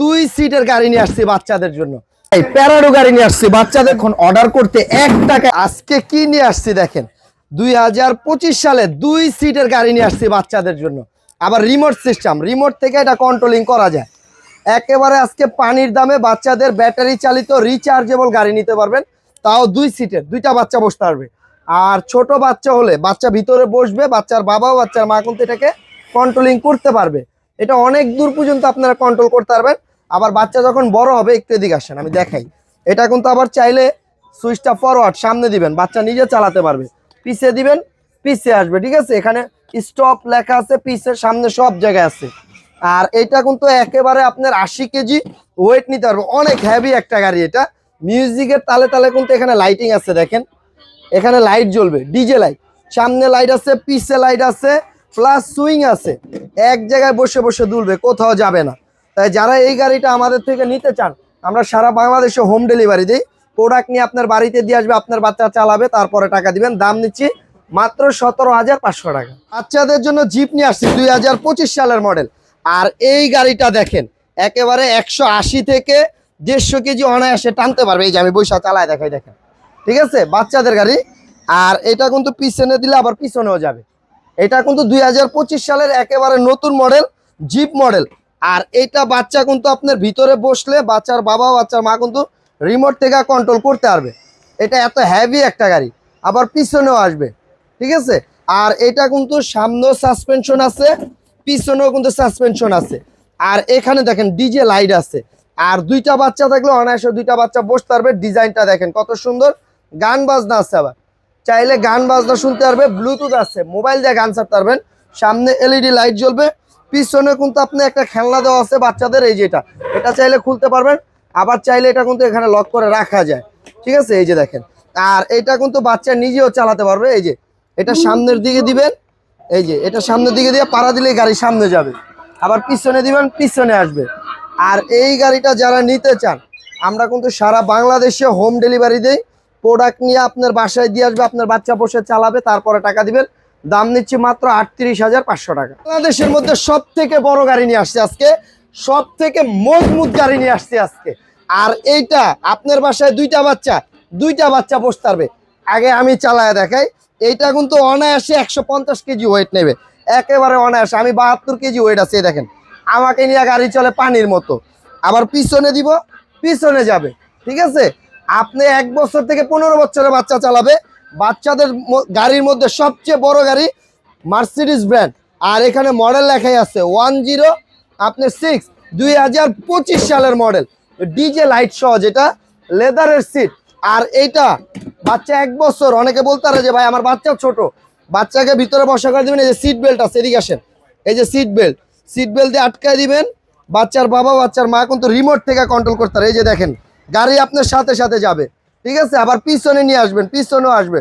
দুই সিটের গাড়ি নিয়ে আসছি বাচ্চাদের জন্য। এই প্যারাডো গাড়ি নিয়ে আসছি। বাচ্চাদের এখন অর্ডার করতে এক টাকা। আজকে কি নিয়ে আসছি দেখেন? দুই হাজার পঁচিশ সালে দুই সিটের গাড়ি নিয়ে আসছি বাচ্চাদের জন্য। আবার রিমোট সিস্টেম রিমোট থেকে এটা কন্ট্রোলিং করা যায়। একেবারে আজকে পানির দামে বাচ্চাদের ব্যাটারি চালিত রিচার্জেবল গাড়ি নিতে পারবেন। তাও দুই সিটের দুইটা বাচ্চা বসতে পারবে। আর ছোট বাচ্চা হলে বাচ্চা ভিতরে বসবে, বাচ্চার বাবা বাচ্চার মা কিন্তু এটাকে কন্ট্রোলিং করতে পারবে। এটা অনেক দূর পর্যন্ত আপনারা কন্ট্রোল করতে পারবেন। আবার বাচ্চা যখন বড় হবে, একটু এদিকে আসেন, আমি দেখাই। এটা কিন্তু আবার চাইলে সুইচটা ফরওয়ার্ড সামনে দিবেন। বাচ্চা নিজে চালাতে পারবে। পিছে দিবেন, পিছে আসবে, ঠিক আছে? এখানে স্টপ লেখা আছে, পিছে, সামনে সব জায়গায় আছে। আর এটা কিন্তু একেবারে আপনার আশি কেজি ওয়েট নিতে পারবে। অনেক হেভি একটা গাড়ি এটা। মিউজিকের তালে তালে কিন্তু এখানে লাইটিং আছে, দেখেন। এখানে লাইট জ্বলবে ডিজে লাইট সামনে লাইট আছে, পিছে লাইট আছে প্লাস সুইং আছে। এক জায়গায় বসে বসে দুলবে, কোথাও যাবে না। তাই যারা এই গাড়িটা আমাদের থেকে নিতে চান, আমরা সারা বাংলাদেশে হোম ডেলিভারি দিই। প্রোডাক্ট নিয়ে আপনার বাড়িতে দিয়ে আসবে, আপনার বাচ্চা চালাবে, তারপরে টাকা দিবেন। দাম নিচ্ছি মাত্র সতেরো হাজার পাঁচশো টাকা। বাচ্চাদের জন্য জিপ নিয়ে আসছি, দুই হাজার পঁচিশ সালের মডেল আর এই গাড়িটা দেখেন, একেবারে একশো আশি থেকে দেড়শো কেজি অনায়াসে টানতে পারবে। এই যে আমি বৈশা চালায় দেখাই, দেখেন। ঠিক আছে? বাচ্চাদের গাড়ি। আর এটা কিন্তু পিছনে দিলে আবার পিছনেও যাবে। এটা কিন্তু দুই হাজার পঁচিশ সালের একেবারে নতুন মডেল জিপ মডেল আর এটা বাচ্চা কিন্তু আপনার ভিতরে বসলে বাচ্চার বাবা বাচ্চার মা কিন্তু রিমোট থেকে কন্ট্রোল করতে পারবে। এটা এত হ্যাভি একটা গাড়ি, আবার পিছনেও আসবে, ঠিক আছে? আর এটা কিন্তু সামনেও সাসপেনশন আছে, পিছনেও কিন্তু সাসপেনশন আছে। আর এখানে দেখেন ডিজে লাইট আছে। আর দুইটা বাচ্চা থাকলে অনায়াসে দুইটা বাচ্চা বসতে পারবে, ডিজাইনটা দেখেন কত সুন্দর। গান বাজনা আছে আবার। চাইলে গান বাজনা শুনতে পারবে ব্লুটুথ আছে মোবাইল দিয়ে গান ছাড়তে পারবেন। সামনে এলইডি লাইট জ্বলবে পিছনে কিন্তু আপনি একটা খেলনা দেওয়া আছে বাচ্চাদের, এই যেটা। এটা চাইলে খুলতে পারবেন, আবার চাইলে এটা কিন্তু এখানে লক করে রাখা যায়। ঠিক আছে? এই যে দেখেন। আর এটা কিন্তু বাচ্চা নিজেও চালাতে পারবে, এই যে। এটা সামনের দিকে দিবেন, এই যে। এটা সামনের দিকে দিয়ে পাড়া দিলে গাড়ি সামনে যাবে। আবার পিছনে দিবেন, পিছনে আসবে। আর এই গাড়িটা যারা নিতে চান, আমরা কিন্তু সারা বাংলাদেশে হোম ডেলিভারি দেই। প্রোডাক্ট নিয়ে আপনার বাসায় দিয়ে আসবে, আপনার বাচ্চা বসে চালাবে, তারপরে টাকা দিবেন। দাম নিচ্ছি মাত্র আটত্রিশ হাজার পাঁচশো টাকা। বাংলাদেশের মধ্যে সব থেকে বড় গাড়ি নিয়ে আসছে আজকে সব থেকে মজবুত গাড়ি নিয়ে আসছে আজকে। আর এইটা আপনার বাসায় দুইটা বাচ্চা দুইটা বাচ্চা বসতে পারবে আগে আমি চালায় দেখাই, এইটা কিন্তু অনায়াসে একশো পঞ্চাশ কেজি ওয়েট নেবে। একেবারে অনায়াসে, আমি বাহাত্তর কেজি ওয়েট আছে দেখেন। আমাকে নিয়ে গাড়ি চলে পানির মতো। আবার পিছনে দিব, পিছনে যাবে, ঠিক আছে? আপনি এক বছর থেকে পনেরো বছরের বাচ্চা চালাবে বাচ্চাদের গাড়ির মধ্যে সবচেয়ে বড় গাড়ি মার্সিডিস ব্র্যান্ড আর এখানে মডেল লেখাই আছে ওয়ান জিরো আপনি সিক্স দুই হাজার পঁচিশ সালের মডেল ডিজে লাইট সহ যেটা লেদারের সিট আর এইটা, বাচ্চা এক বছর, অনেকে বলতে পারে যে ভাই আমার বাচ্চা ছোট। বাচ্চাকে ভিতরে বসা করে দিবেন, এই যে সিট বেল্ট আছে, এদিকে আসেন। এই যে সিট বেল্ট সিট বেল্ট দিয়ে আটকায় দিবেন। বাচ্চার বাবা, বাচ্চার মা কিন্তু রিমোট থেকে কন্ট্রোল করতে পারে। এই যে দেখেন, গাড়ি আপনার সাথে সাথে যাবে। ঠিক আছে? আবার পিছনে নিয়ে আসবেন, পিছনেও আসবে।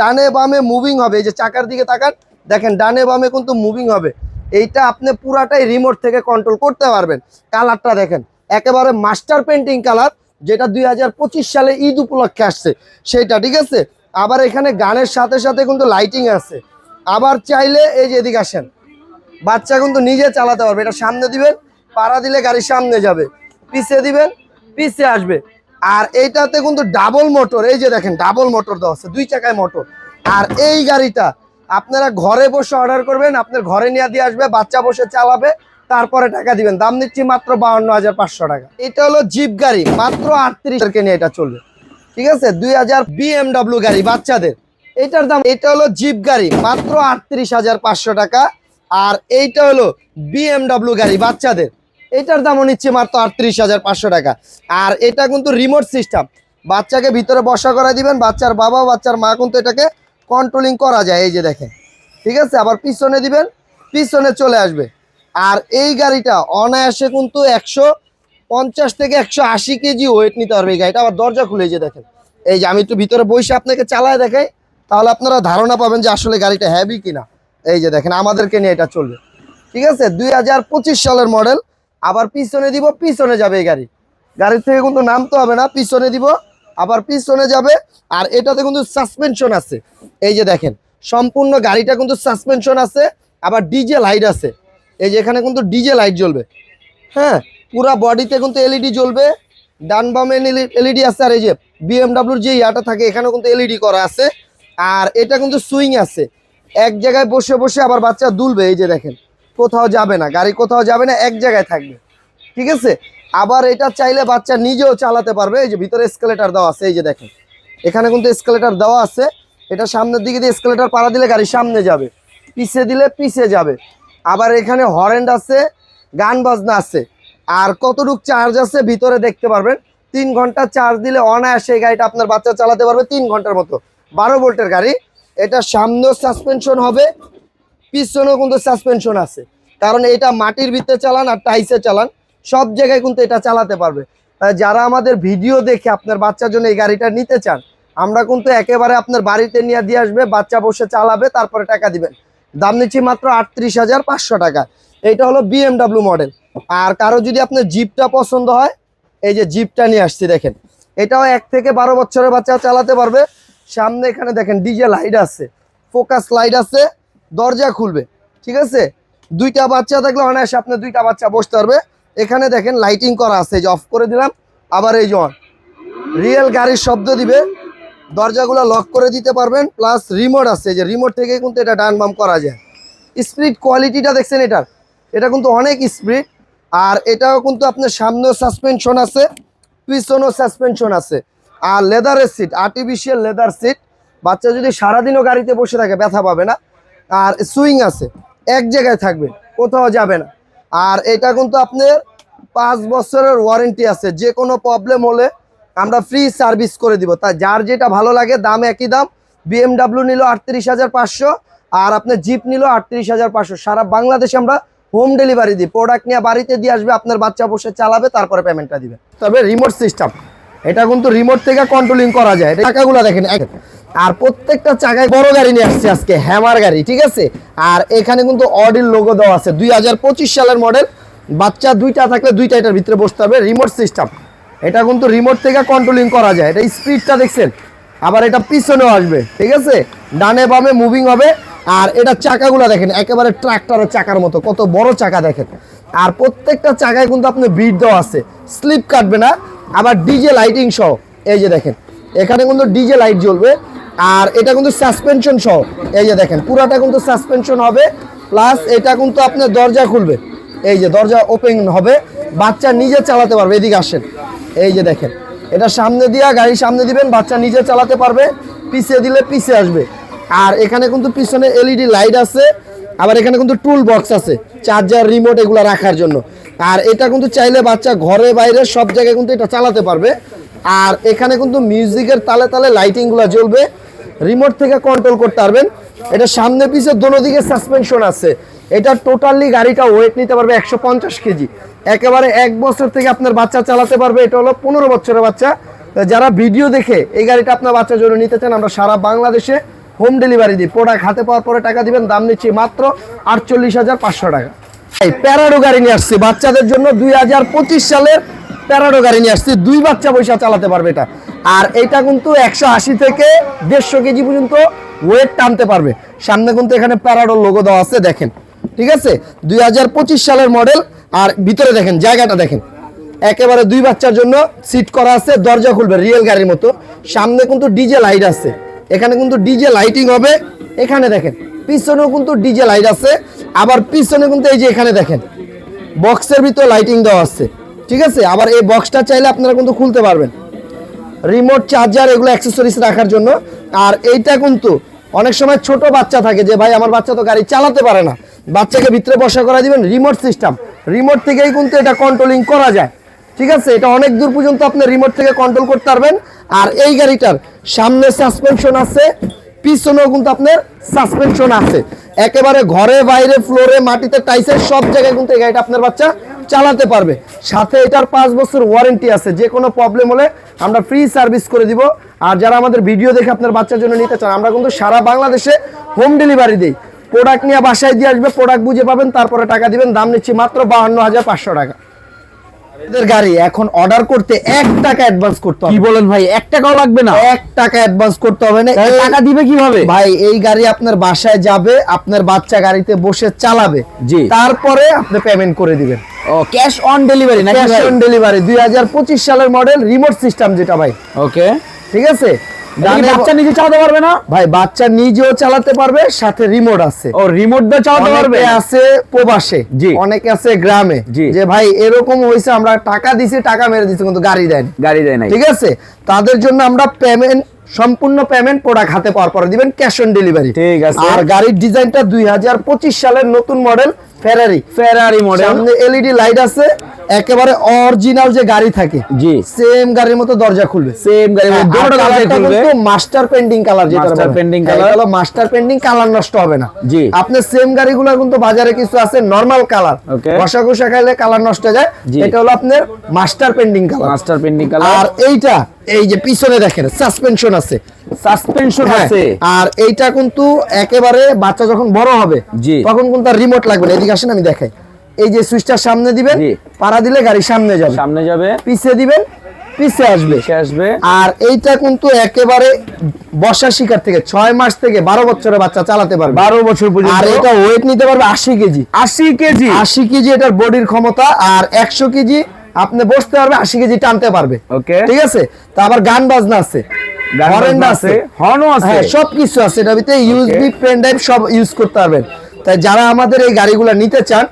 ডানে বামে মুভিং হবে। এই যে চাকার দিকে তাকান, দেখেন ডানে বামে কিন্তু মুভিং হবে। এইটা আপনি পুরাটাই রিমোট থেকে কন্ট্রোল করতে পারবেন। কালারটা দেখেন, একেবারে মাস্টার পেন্টিং কালার যেটা দুই হাজার পঁচিশ সালে ঈদ উপলক্ষে আসছে। সেইটা, ঠিক আছে? আবার এখানে গানের সাথে সাথে কিন্তু লাইটিং আছে। আবার চাইলে এই যে এদিকে আসেন, বাচ্চা কিন্তু নিজে চালাতে পারবে। এটা সামনে দিবেন, পাড়া দিলে গাড়ি সামনে যাবে। পিছিয়ে দিবেন পিছিয়ে আসবে। আর এইটাতে কিন্তু ডাবল মোটর এই যে দেখেন ডাবল মোটর দেওয়া আছে, দুই চাকায় মোটর আর এই গাড়িটা আপনারা ঘরে বসে অর্ডার করবেন, আপনার ঘরে নিয়ে দিয়ে আসবে, বাচ্চা বসে চালাবে, তারপরে টাকা দিবেন। দাম নিচ্ছি মাত্র বাউন্ন হাজার পাঁচশো টাকা। এটা হলো জিপ গাড়ি, মাত্র আটত্রিশ নিয়ে এটা চলবে। ঠিক আছে? দুই হাজার বিএমডাব্লিউ গাড়ি, বাচ্চাদের। এটার দাম, এটা হলো জিপ গাড়ি, মাত্র আটত্রিশ হাজার পাঁচশো টাকা। আর এইটা হলো বিএমডাব্লিউ গাড়ি, বাচ্চাদের। এটার দামও নিচ্ছে মাত্র আটত্রিশ হাজার পাঁচশো টাকা। আর এটা কিন্তু রিমোট সিস্টেম বাচ্চাকে ভিতরে বসা করা দিবেন, বাচ্চার বাবা, বাচ্চার মা কিন্তু এটাকে কন্ট্রোলিং করা যায়, এই যে দেখেন। ঠিক আছে? আবার পিছনে দিবেন, পিছনে চলে আসবে। আর এই গাড়িটা অনায়াসে কিন্তু একশো পঞ্চাশ থেকে একশো আশি কেজি ওয়েট নিতে পারবে এই গাড়িটা। আবার দরজা খুলে যে দেখেন। এই যে আমি একটু ভিতরে বসে আপনাকে চালায় দেখাই, তাহলে আপনারা ধারণা পাবেন যে আসলে গাড়িটা হ্যাভি কিনা। এই যে দেখেন, আমাদেরকে নিয়ে এটা চলবে। ঠিক আছে? দুই হাজার পঁচিশ সালের মডেল আবার পিছনে দিব, পিছনে যাবে এই গাড়ি। গাড়ির থেকে কিন্তু নামতে হবে না, পিছনে দিব, আবার পিছনে যাবে। আর এটাতে কিন্তু সাসপেনশন আছে। এই যে দেখেন, সম্পূর্ণ গাড়িটা কিন্তু সাসপেনশন আছে, আবার ডিজে লাইট আছে। এই যে এখানে কিন্তু ডিজে লাইট জ্বলবে। হ্যাঁ পুরা বডিতে কিন্তু এলইডি জ্বলবে। ডান বামে এলইডি আছে, আর এই যে বিএমডাব্লিউর যে ইয়াটা থাকে, এখানেও কিন্তু এলইডি করা আছে। আর এটা কিন্তু সুইং আছে। এক জায়গায় বসে বসে আবার বাচ্চা দুলবে, এই যে দেখেন। কোথাও যাবে না, গাড়ি কোথাও যাবে না, এক জায়গায় থাকবে। ঠিক আছে? আবার এটা চাইলে বাচ্চা নিজেও চালাতে পারবে, এই যে ভিতরে এসকেলেটার দেওয়া আছে, এই যে দেখেন। এখানে কিন্তু এসকেলেটার দেওয়া আছে, এটা সামনের দিকে দিয়ে এসকেলেটার পাড়া দিলে গাড়ি সামনে যাবে, পিছে দিলে পিছে যাবে। আবার এখানে হরেন্ড আছে, গান বাজনা আছে, আর কতটুক চার্জ আছে ভিতরে দেখতে পারবেন। তিন ঘণ্টা চার্জ দিলে অনায়াসে এই গাড়িটা আপনার বাচ্চা চালাতে পারবে তিন ঘণ্টার মতো। বারো ভোল্টের গাড়ি, এটা সামনেও সাসপেনশন হবে পিছনেও কিন্তু সাসপেনশন আছে। কারণ এটা মাটির ভিতরে চালান আর টাইসে চালান, সব জায়গায় কিন্তু এটা চালাতে পারবে। যারা আমাদের ভিডিও দেখে আপনার বাচ্চার জন্য এই গাড়িটা নিতে চান, আমরা কিন্তু একেবারে আপনার বাড়িতে নিয়ে দিয়ে আসবে, বাচ্চা বসে চালাবে, তারপরে টাকা দিবেন। দাম নিচ্ছি মাত্র আটত্রিশ হাজার পাঁচশো টাকা। এইটা হলো বিএমডাব্লিউ মডেল আর কারও যদি আপনার জিপটা পছন্দ হয়, এই যে জিপটা নিয়ে আসছি, দেখেন। এটাও এক থেকে বারো বছরের বাচ্চা চালাতে পারবে। সামনে এখানে দেখেন ডিজে লাইট আছে। ফোকাস লাইট আছে। দরজা খুলবে, ঠিক আছে? দুইটা বাচ্চা থাকলে অনায়াসে আপনার দুইটা বাচ্চা বসতে পারবে। এখানে দেখেন লাইটিং করা আছে যে অফ করে দিলাম। আবার এই যে রিয়েল গাড়ির শব্দ দিবে। দরজাগুলো লক করে দিতে পারবেন প্লাস রিমোট আছে। যে রিমোট থেকে কিন্তু এটা ডান বাম করা যায়। স্পিড কোয়ালিটিটা দেখছেন এটার। এটা কিন্তু অনেক স্পিড আর এটাও কিন্তু আপনার সামনেও সাসপেনশন আছে, পিছনেও সাসপেনশন আছে। আর লেদারের সিট আর্টিফিশিয়াল লেদার সিট বাচ্চা যদি সারাদিনও গাড়িতে বসে থাকে, ব্যথা পাবে না। আর সুইং আছে, এক জায়গায় থাকবে, কোথাও যাবে না। আর এটা কিন্তু আপনার পাঁচ বছরের ওয়ারেন্টি আছে যে কোনো প্রবলেম হলে আমরা ফ্রি সার্ভিস করে দিব। তাই যার যেটা ভালো লাগে, দাম একই দাম বিএমডাব্লিউ নিল আটত্রিশ হাজার পাঁচশো, আর আপনার জিপ নিল আটত্রিশ হাজার পাঁচশো। সারা বাংলাদেশে আমরা হোম ডেলিভারি দিই। প্রোডাক্ট নিয়ে বাড়িতে দিয়ে আসবে, আপনার বাচ্চা বসে চালাবে, তারপরে পেমেন্টটা দিবে। তবে রিমোট সিস্টেম এটা কিন্তু রিমোট থেকে কন্ট্রোলিং করা যায়। এটা চাকাগুলো দেখেন আর প্রত্যেকটা চাকায় বড় গাড়ি নিয়ে আসছে আজকে হ্যামার গাড়ি, ঠিক আছে? আর এখানে কিন্তু অডির লোগো দেওয়া আছে। দুই হাজার পঁচিশ সালের মডেল বাচ্চা দুইটা থাকলে দুইটা এটার ভিতরে বসতে হবে রিমোট সিস্টেম এটা কিন্তু রিমোট থেকে কন্ট্রোলিং করা যায়। এটা স্পিডটা দেখছেন, আবার এটা পিছনেও আসবে, ঠিক আছে? ডানে বামে মুভিং হবে, আর এটা চাকাগুলো দেখেন, একেবারে ট্রাক্টরের চাকার মতো, কত বড় চাকা দেখেন। আর প্রত্যেকটা চাকায় কিন্তু আপনি বিট দেওয়া আছে স্লিপ কাটবে না, আবার ডিজে লাইটিং সহ, এই যে দেখেন, এখানে কিন্তু ডিজে লাইট জ্বলবে আর এটা কিন্তু সাসপেনশন সহ। এই যে দেখেন, পুরাটা কিন্তু সাসপেনশন হবে প্লাস এটা কিন্তু আপনার দরজা খুলবে। এই যে দরজা ওপেন হবে, বাচ্চা নিজে চালাতে পারবে, এদিকে আসেন। এই যে দেখেন, এটা সামনে দিয়া গাড়ি সামনে দিবেন, বাচ্চা নিজে চালাতে পারবে, পিছিয়ে দিলে পিছিয়ে আসবে। আর এখানে কিন্তু পিছনে এলইডি লাইট আছে, আবার এখানে কিন্তু টুল বক্স আছে চার্জার রিমোট এগুলো রাখার জন্য। আর এটা কিন্তু চাইলে বাচ্চা ঘরে, বাইরে সব জায়গায় কিন্তু এটা চালাতে পারবে। আর এখানে কিন্তু মিউজিকের তালে তালে লাইটিংগুলো জ্বলবে। রিমোট থেকে কন্ট্রোল করতে পারবেন। এটা সামনে পিছে দোনো দিকে সাসপেনশন আছে। এটা টোটালি গাড়িটা ওয়েট নিতে পারবে একশো পঞ্চাশ কেজি। একেবারে এক বছর থেকে আপনার বাচ্চা চালাতে পারবে, এটা হলো পনেরো বছরের বাচ্চা। যারা ভিডিও দেখে এই গাড়িটা আপনার বাচ্চার জন্য নিতে চান, আমরা সারা বাংলাদেশে হোম ডেলিভারি দিই। প্রোডাক্ট হাতে পাওয়ার পরে টাকা দিবেন, দাম নিচ্ছি মাত্র আটচল্লিশ হাজার পাঁচশো টাকা। এই প্যারাডো গাড়ি নিয়ে আসছি। বাচ্চাদের জন্য দুই হাজার পঁচিশ সালের প্যারাডো গাড়ি নিয়ে আসছি। দুই বাচ্চা পয়সা চালাতে পারবে এটা। আর এটা কিন্তু একশো আশি থেকে দেড়শো কেজি পর্যন্ত ওয়েট টানতে পারবে। সামনে কিন্তু এখানে প্যারাডোর লোগো দেওয়া আছে, দেখেন। ঠিক আছে? দুই হাজার পঁচিশ সালের মডেল আর ভিতরে দেখেন, জায়গাটা দেখেন। একেবারে দুই বাচ্চার জন্য সিট করা আছে, দরজা খুলবে রিয়েল গাড়ির মতো। সামনে কিন্তু ডিজে লাইট আছে। এখানে কিন্তু ডিজে লাইটিং হবে। এখানে দেখেন, পিছনেও কিন্তু ডিজে লাইট আছে। আবার পিছনে কিন্তু এই যে এখানে দেখেন বক্সের ভিতরে লাইটিং দেওয়া আছে। ঠিক আছে? আবার এই বক্সটা চাইলে আপনারা কিন্তু খুলতে পারবেন। রিমোট চার্জার এগুলো অ্যাক্সেসরিজ রাখার জন্য। আর এইটা কিন্তু অনেক সময় ছোট বাচ্চা থাকে যে, ভাই, আমার বাচ্চা তো গাড়ি চালাতে পারে না। বাচ্চাকে ভিতরে বসা করা দিবেন রিমোট সিস্টেম রিমোট থেকেই কিন্তু এটা কন্ট্রোলিং করা যায়। ঠিক আছে? এটা অনেক দূর পর্যন্ত আপনি রিমোট থেকে কন্ট্রোল করতে পারবেন। আর এই গাড়িটার সামনে সাসপেনশন আছে। পিছনেও কিন্তু আপনার সাসপেনশন আছে। একেবারে ঘরে, বাইরে ফ্লোরে মাটিতে টাইসের সব জায়গায় কিন্তু এই গাড়িটা আপনার বাচ্চা চালাতে পারবে। সাথে এটার পাঁচ বছর ওয়ারেন্টি আছে। যে কোনো প্রবলেম হলে আমরা ফ্রি সার্ভিস করে দিব। আর যারা আমাদের ভিডিও দেখে আপনার বাচ্চার জন্য নিতে চান, আমরা কিন্তু সারা বাংলাদেশে হোম ডেলিভারি দিই। প্রোডাক্ট নিয়ে বাসায় দিয়ে আসবে প্রোডাক্ট বুঝে পাবেন, তারপরে টাকা দিবেন। দাম নিচ্ছি মাত্র বাহান্ন হাজার পাঁচশো টাকা। গাড়ি এখন অর্ডার করতে এক টাকা অ্যাডভান্স করতে কি বলেন ভাই এক টাকাও লাগবে না? এক টাকা অ্যাডভান্স করতে হবে না। টাকা দিবে কীভাবে? ভাই এই গাড়ি আপনার বাসায় যাবে আপনার বাচ্চা গাড়িতে বসে চালাবে। জি। তারপরে আপনি পেমেন্ট করে দিবেন। ও ক্যাশ অন ডেলিভারি না ক্যাশ অন ডেলিভারি দুই হাজার পঁচিশ সালের মডেল রিমোট সিস্টেম যেটা ভাই। ওকে ঠিক আছে? বাচ্চা নিজে চালাতে পারবে না? ভাই বাচ্চা নিজেও চালাতে পারবে সাথে রিমোট আছে। ও রিমোট দিয়ে চালাতে পারবে? আছে প্রবাসে জি। অনেকে আছে গ্রামে। যে ভাই এরকম হয়েছে আমরা টাকা দিছি টাকা মেরে দিছি কিন্তু গাড়ি দেন গাড়ি দেয় না ঠিক আছে? তাদের জন্য আমরা পেমেন্ট সম্পূর্ণ পেমেন্ট প্রোডাক্ট হাতে পাওয়ার পরে দিবেন ক্যাশ অন ডেলিভারি ঠিক আছে। আর গাড়ির ডিজাইনটা দুই সালের নতুন মডেল ফেরারি ফেরারি মডেল সামনে এলইডি লাইট আছে একেবারে অরিজিনাল যে গাড়ি থাকে জি। সেম গাড়ির মতো দরজা খুলবে। সেম গাড়ি হ্যাঁ, দুটো কালারে খুলবে। মাস্টার পেন্টিং কালার যেটা Master painting colour। হলো মাস্টার পেন্টিং কালার নষ্ট হবে না। জি। আপনার সেম গাড়িগুলো কিন্তু বাজারে কিছু আছে নরমাল কালার. ঘষা ঘষা খাইলে কালার নষ্ট হয়ে যায়। এটা হলো আপনার master pending colour master pending colour আর এইটা এই যে পিছনে দেখেন সাসপেনশন আছে। সাসপেনশন হ্যাঁ, আছে। আর এইটা কিন্তু একেবারে বাচ্চা যখন বড় হবে তখন কিন্তু রিমোট লাগবে না। এদিকে আসেন আমি দেখাই। এই যে সুইচটা সামনে দিবেন পাড়া দিলে গাড়ি সামনে যাবে। সামনে যাবে। পিছে দিবেন পিছে আসবে। আসবে। আর এইটা কিন্তু একেবারে বর্ষা শিকার থেকে ছয় মাস থেকে বারো বছরের বাচ্চা চালাতে পারবে। বারো বছর পর্যন্ত। আর এটা ওয়েট নিতে পারবে আশি কেজি। আশি কেজি। আশি কেজি এটার বডির ক্ষমতা আর একশো কেজি আপনি বসতে পারবে আশি কেজি টানতে পারবে। ওকে ঠিক আছে? তা আবার গান বাজনা আছে। হরেন আছে। হর্নও আছে। হ্যাঁ সব আছে। এটার ভিতরে ইউএসবি পেন ড্রাইভ সব ইউজ করতে পারবেন। তাই যারা আমাদের এই গাড়িগুলো নিতে চান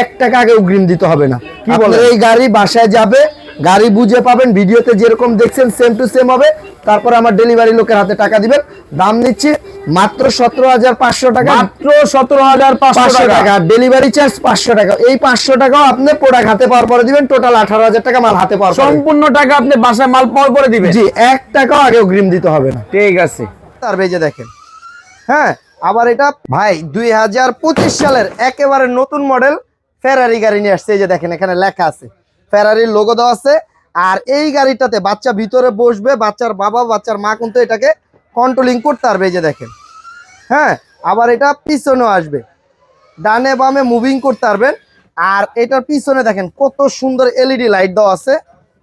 এক টাকা আগে অগ্রিম দিতে হবে না। কি বলে এই গাড়ি বাসায় যাবে গাড়ি বুঝে পাবেন ভিডিওতে যেরকম দেখছেন সেম টু সেম হবে। তারপর আমার ডেলিভারি লোকের হাতে টাকা দিবেন। দাম নিচ্ছি মাত্র সতেরো হাজার পাঁচশো টাকা। মাত্র সতেরো হাজার পাঁচশো টাকা। ডেলিভারি চার্জ পাঁচশো টাকা। এই পাঁচশো টাকাও আপনি প্রোডাক্ট হাতে পাওয়ার পরে দিবেন। টোটাল আঠারো হাজার টাকা মাল হাতে পাওয়ার সম্পূর্ণ টাকা আপনি বাসায় মাল পাওয়ার পরে দিবেন। জি এক টাকাও আগে অগ্রিম দিতে হবে না। ঠিক আছে। তার বেজে দেখেন। হ্যাঁ আবার এটা ভাই দুই হাজার পঁচিশ সালের একেবারে নতুন মডেল ফেরারি গাড়ি নিয়ে আসছে। এই যে দেখেন এখানে লেখা আছে। ফেরারির লোগো দেওয়া আছে। আর এই গাড়িটাতে বাচ্চা ভিতরে বসবে, বাচ্চার বাবা, বাচ্চার মা কিন্তু এটাকে কন্ট্রোলিং করতে পারবে যে দেখেন। হ্যাঁ আবার এটা পিছনেও আসবে। ডানে বামে মুভিং করতে পারবেন। আর এটার পিছনে দেখেন কত সুন্দর এলইডি লাইট দেওয়া আছে।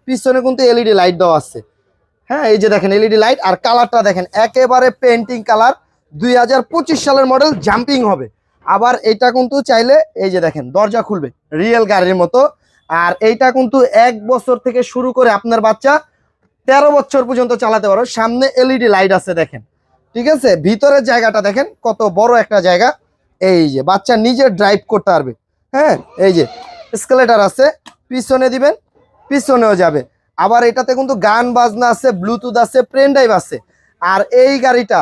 পিছনে কিন্তু এলইডি লাইট দেওয়া আছে। হ্যাঁ এই যে দেখেন এলইডি লাইট আর কালারটা দেখেন, একেবারে পেন্টিং কালার দুই হাজার পঁচিশ সালের মডেল জাম্পিং হবে। আবার এটা কিন্তু চাইলে, এই যে দেখেন, দরজা খুলবে রিয়েল গাড়ির মতো। আর এইটা কিন্তু এক বছর থেকে শুরু করে আপনার বাচ্চা তেরো বছর পর্যন্ত চালাতে পারো। সামনে এলইডি লাইট আছে দেখেন। ঠিক আছে? ভিতরের জায়গাটা দেখেন, কত বড় একটা জায়গা। এই যে, বাচ্চা নিজে ড্রাইভ করতে পারবে। হ্যাঁ? এই যে স্কেলেটার আছে, পিছনে দিবেন, পিছনেও যাবে। আবার এটাতে কিন্তু গান বাজনা আছে ব্লুটুথ আছে পেন ড্রাইভ আছে। আর এই গাড়িটা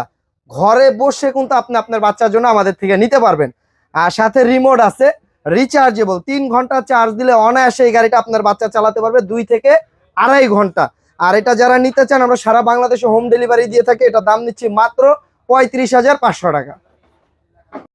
ঘরে বসে কিন্তু আপনি আপনার বাচ্চার জন্য আমাদের থেকে নিতে পারবেন। আর সাথে রিমোট আছে রিচার্জেবল তিন ঘণ্টা চার্জ দিলে অনায়াসে এই গাড়িটা আপনার বাচ্চা চালাতে পারবে দুই থেকে আড়াই ঘণ্টা। আর এটা যারা নিতে চান, আমরা সারা বাংলাদেশে হোম ডেলিভারি দিয়ে থাকি, এটা দাম নিচ্ছি মাত্র পঁয়ত্রিশ হাজার পাঁচশো টাকা।